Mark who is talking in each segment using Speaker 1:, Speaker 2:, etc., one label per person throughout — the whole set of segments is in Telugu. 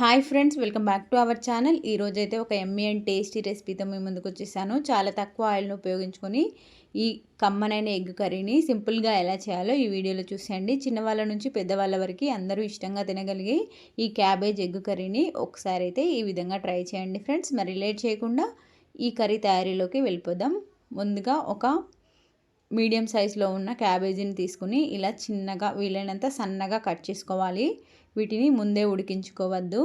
Speaker 1: Hi friends welcome back to our channel ఈరోజైతే ఒక ఎమ్మీ అండ్ టేస్టీ రెసిపీతో మీ ముందుకు వచ్చేసాను. చాలా తక్కువ ఆయిల్ను ఉపయోగించుకొని ఈ కమ్మనైన ఎగ్ కర్రీని సింపుల్గా ఎలా చేయాలో ఈ వీడియోలో చూసేయండి. చిన్నవాళ్ళ నుంచి పెద్దవాళ్ళ వరకు అందరూ ఇష్టంగా తినగలిగే ఈ క్యాబేజ్ ఎగ్ కర్రీని ఒకసారి అయితే ఈ విధంగా ట్రై చేయండి ఫ్రెండ్స్ మరి లేట్ చేయకుండా ఈ కర్రీ తయారీలోకి వెళ్ళిపోదాం. ముందుగా ఒక మీడియం సైజులో ఉన్న క్యాబేజీని తీసుకుని ఇలా చిన్నగా వీలైనంత సన్నగా కట్ చేసుకోవాలి. వీటిని ముందే ఉడికించుకోవద్దు.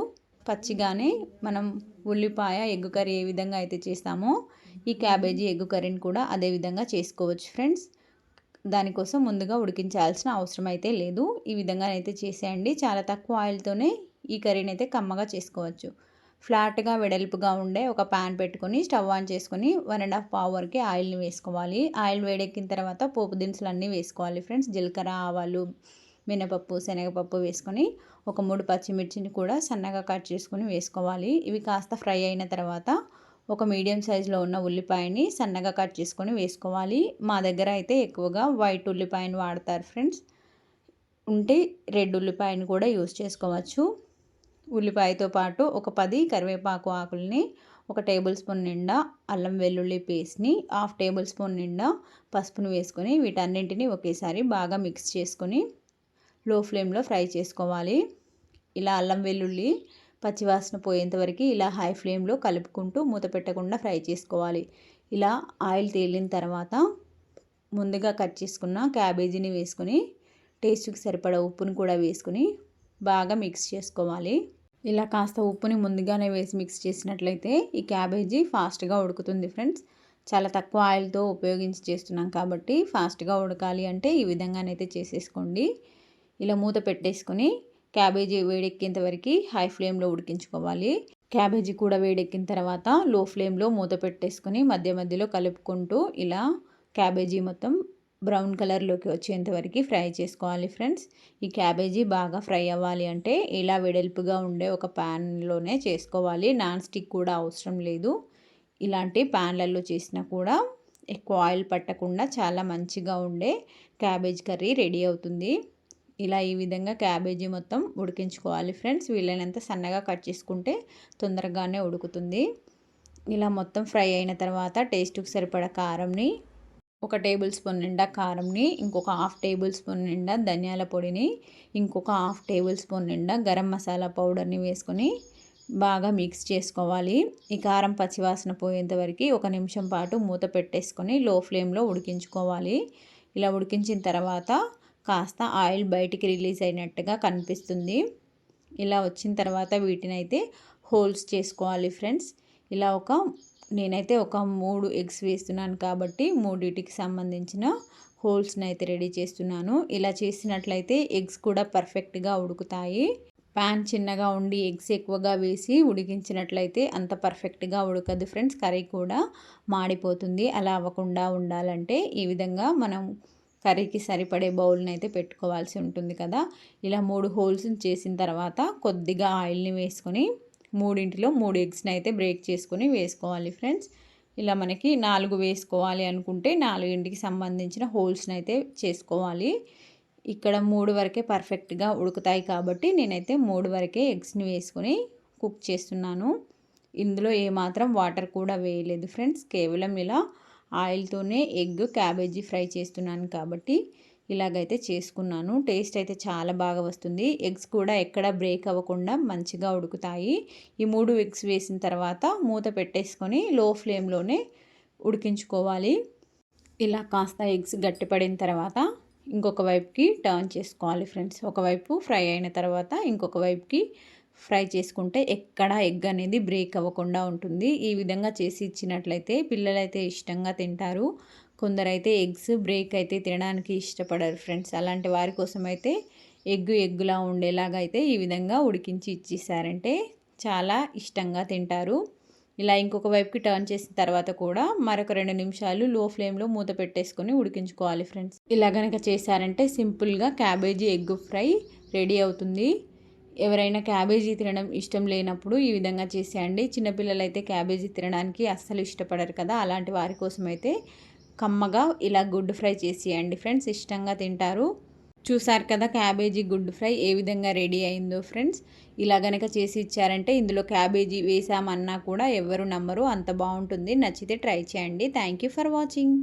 Speaker 1: పచ్చిగానే మనం ఉల్లిపాయ ఎగ్గు కర్రీ ఏ విధంగా అయితే చేస్తామో ఈ క్యాబేజీ ఎగ్గు కర్రీని కూడా అదే విధంగా చేసుకోవచ్చు ఫ్రెండ్స్. దానికోసం ముందుగా ఉడికించాల్సిన అవసరం అయితే లేదు. ఈ విధంగా అయితే చేసేయండి. చాలా తక్కువ ఆయిల్తోనే ఈ కర్రీని అయితే కమ్మగా చేసుకోవచ్చు. ఫ్లాట్గా వెడల్పుగా ఉండే ఒక ప్యాన్ పెట్టుకొని స్టవ్ ఆన్ చేసుకొని వన్ అండ్ హాఫ్ పావు ఆయిల్ని వేసుకోవాలి. ఆయిల్ వేడెక్కిన తర్వాత పోపు దినుసులు అన్నీ వేసుకోవాలి ఫ్రెండ్స్. జీలకర్ర ఆవాలు మినపప్పు శనగపప్పు వేసుకొని ఒక మూడు పచ్చిమిర్చిని కూడా సన్నగా కట్ చేసుకొని వేసుకోవాలి. ఇవి కాస్త ఫ్రై అయిన తర్వాత ఒక మీడియం సైజులో ఉన్న ఉల్లిపాయని సన్నగా కట్ చేసుకొని వేసుకోవాలి. మా దగ్గర అయితే ఎక్కువగా వైట్ ఉల్లిపాయని వాడతారు ఫ్రెండ్స్. ఉంటే రెడ్ ఉల్లిపాయని కూడా యూస్ చేసుకోవచ్చు. ఉల్లిపాయతో పాటు ఒక పది కరివేపాకు ఆకుల్ని ఒక టేబుల్ స్పూన్ నిండా అల్లం వెల్లుల్లి పేస్ట్ని హాఫ్ టేబుల్ స్పూన్ నిండా పసుపును వేసుకొని వీటన్నింటినీ ఒకేసారి బాగా మిక్స్ చేసుకొని లో ఫ్లేమ్లో ఫ్రై చేసుకోవాలి. ఇలా అల్లం వెల్లుల్లి పచ్చివాసన పోయేంత వరకు ఇలా హై ఫ్లేమ్లో కలుపుకుంటూ మూత పెట్టకుండా ఫ్రై చేసుకోవాలి. ఇలా ఆయిల్ తేలిన తర్వాత ముందుగా కట్ చేసుకున్న క్యాబేజీని వేసుకొని టేస్ట్కి సరిపడా ఉప్పును కూడా వేసుకొని బాగా మిక్స్ చేసుకోవాలి. ఇలా కాస్త ఉప్పుని ముందుగానే వేసి మిక్స్ చేసినట్లయితే ఈ క్యాబేజీ ఫాస్ట్గా ఉడుకుతుంది ఫ్రెండ్స్. చాలా తక్కువ ఆయిల్తో ఉపయోగించి చేస్తున్నాం కాబట్టి ఫాస్ట్గా ఉడకాలి అంటే ఈ విధంగానైతే చేసేసుకోండి. ఇలా మూత పెట్టేసుకొని క్యాబేజీ వేడెక్కేంత వరకు హై ఫ్లేమ్లో ఉడికించుకోవాలి. క్యాబేజీ కూడా వేడెక్కిన తర్వాత లో ఫ్లేమ్లో మూత పెట్టేసుకొని మధ్య మధ్యలో కలుపుకుంటూ ఇలా క్యాబేజీ మొత్తం బ్రౌన్ కలర్లోకి వచ్చేంత వరకు ఫ్రై చేసుకోవాలి ఫ్రెండ్స్ ఈ క్యాబేజీ బాగా ఫ్రై అవ్వాలి అంటే ఇలా వెడల్పుగా ఉండే ఒక ప్యాన్లోనే చేసుకోవాలి. నాన్ స్టిక్ కూడా అవసరం లేదు. ఇలాంటి ప్యాన్లలో చేసినా కూడా ఎక్కువ ఆయిల్ పట్టకుండా చాలా మంచిగా ఉండే క్యాబేజ్ కర్రీ రెడీ అవుతుంది. ఇలా ఈ విధంగా క్యాబేజీ మొత్తం ఉడికించుకోవాలి ఫ్రెండ్స్. వీలైనంత సన్నగా కట్ చేసుకుంటే తొందరగానే ఉడుకుతుంది. ఇలా మొత్తం ఫ్రై అయిన తర్వాత టేస్ట్కి సరిపడ కారంని ఒక టేబుల్ స్పూన్ నిండా కారంని ఇంకొక హాఫ్ టేబుల్ స్పూన్ నిండా ధనియాల పొడిని ఇంకొక హాఫ్ టేబుల్ స్పూన్ నిండా గరం మసాలా పౌడర్ని వేసుకొని బాగా మిక్స్ చేసుకోవాలి. ఈ కారం పచ్చివాసన పోయేంత వరకు ఒక నిమిషం పాటు మూత పెట్టేసుకొని లో ఫ్లేమ్లో ఉడికించుకోవాలి. ఇలా ఉడికించిన తర్వాత కాస్త ఆయిల్ బయటికి రిలీజ్ అయినట్టుగా కనిపిస్తుంది. ఇలా వచ్చిన తర్వాత వీటిని అయితే హోల్స్ చేసుకోవాలి ఫ్రెండ్స్. ఇలా ఒక నేనైతే ఒక మూడు ఎగ్స్ వేస్తున్నాను కాబట్టి మూడింటికి సంబంధించిన హోల్స్ని అయితే రెడీ చేస్తున్నాను. ఇలా చేసినట్లయితే ఎగ్స్ కూడా పర్ఫెక్ట్గా ఉడుకుతాయి. ప్యాన్ చిన్నగా ఉండి ఎగ్స్ ఎక్కువగా వేసి ఉడికించినట్లయితే అంత పర్ఫెక్ట్గా ఉడకదు ఫ్రెండ్స్. కర్రీ కూడా మాడిపోతుంది. అలా అవ్వకుండా ఉండాలంటే ఈ విధంగా మనం కర్రీకి సరిపడే బౌల్ని అయితే పెట్టుకోవాల్సి ఉంటుంది కదా. ఇలా మూడు హోల్స్ చేసిన తర్వాత కొద్దిగా ఆయిల్ని వేసుకొని మూడింటిలో మూడు ఎగ్స్ని అయితే బ్రేక్ చేసుకొని వేసుకోవాలి ఫ్రెండ్స్. ఇలా మనకి నాలుగు వేసుకోవాలి అనుకుంటే నాలుగింటికి సంబంధించిన హోల్స్ని అయితే చేసుకోవాలి. ఇక్కడ మూడు వరకే పర్ఫెక్ట్గా ఉడుకుతాయి కాబట్టి నేనైతే మూడు వరకే ఎగ్స్ని వేసుకొని కుక్ చేస్తున్నాను. ఇందులో ఏమాత్రం వాటర్ కూడా వేయలేదు ఫ్రెండ్స్. కేవలం ఇలా ఆయిల్తోనే ఎగ్ క్యాబేజీ ఫ్రై చేస్తున్నాను కాబట్టి ఇలాగైతే చేసుకున్నాను. టేస్ట్ అయితే చాలా బాగా వస్తుంది. ఎగ్స్ కూడా ఎక్కడ బ్రేక్ అవ్వకుండా మంచిగా ఉడుకుతాయి. ఈ మూడు ఎగ్స్ వేసిన తర్వాత మూత పెట్టేసుకొని లో ఫ్లేమ్లోనే ఉడికించుకోవాలి. ఇలా కాస్త ఎగ్స్ గట్టిపడిన తర్వాత ఇంకొక వైపుకి టర్న్ చేసుకోవాలి ఫ్రెండ్స్. ఒకవైపు ఫ్రై అయిన తర్వాత ఇంకొక వైపుకి ఫ్రై చేసుకుంటే ఎక్కడ ఎగ్ అనేది బ్రేక్ అవ్వకుండా ఉంటుంది. ఈ విధంగా చేసి ఇచ్చినట్లయితే పిల్లలైతే ఇష్టంగా తింటారు. కొందరైతే ఎగ్స్ బ్రేక్ అయితే తినడానికి ఇష్టపడరు ఫ్రెండ్స్. అలాంటి వారి కోసం అయితే ఎగ్ ఎగ్గులా ఉండేలాగా అయితే ఈ విధంగా ఉడికించి ఇచ్చేసారంటే చాలా ఇష్టంగా తింటారు. ఇలా ఇంకొక వైపుకి టర్న్ చేసిన తర్వాత కూడా మరొక రెండు నిమిషాలు లో ఫ్లేమ్లో మూత పెట్టేసుకొని ఉడికించుకోవాలి ఫ్రెండ్స్. ఇలా కనుక చేశారంటే సింపుల్గా క్యాబేజీ ఎగ్ ఫ్రై రెడీ అవుతుంది. ఎవరైనా క్యాబేజీ తినడం ఇష్టం లేనప్పుడు ఈ విధంగా చేసేయండి. చిన్నపిల్లలు అయితే క్యాబేజీ తినడానికి అస్సలు ఇష్టపడరు కదా అలాంటి వారి కోసం అయితే కమ్మగా ఇలా గుడ్ ఫ్రై చేసేయండి ఫ్రెండ్స్ ఇష్టంగా తింటారు. చూసారు కదా క్యాబేజీ గుడ్ ఫ్రై ఏ విధంగా రెడీ అయిందో ఫ్రెండ్స్. ఇలా గనక చేసి ఇచ్చారంటే ఇందులో క్యాబేజీ వేసామన్నా కూడా ఎవరు నమ్మరు అంత బాగుంటుంది. నచ్చితే ట్రై చేయండి. Thank you for watching.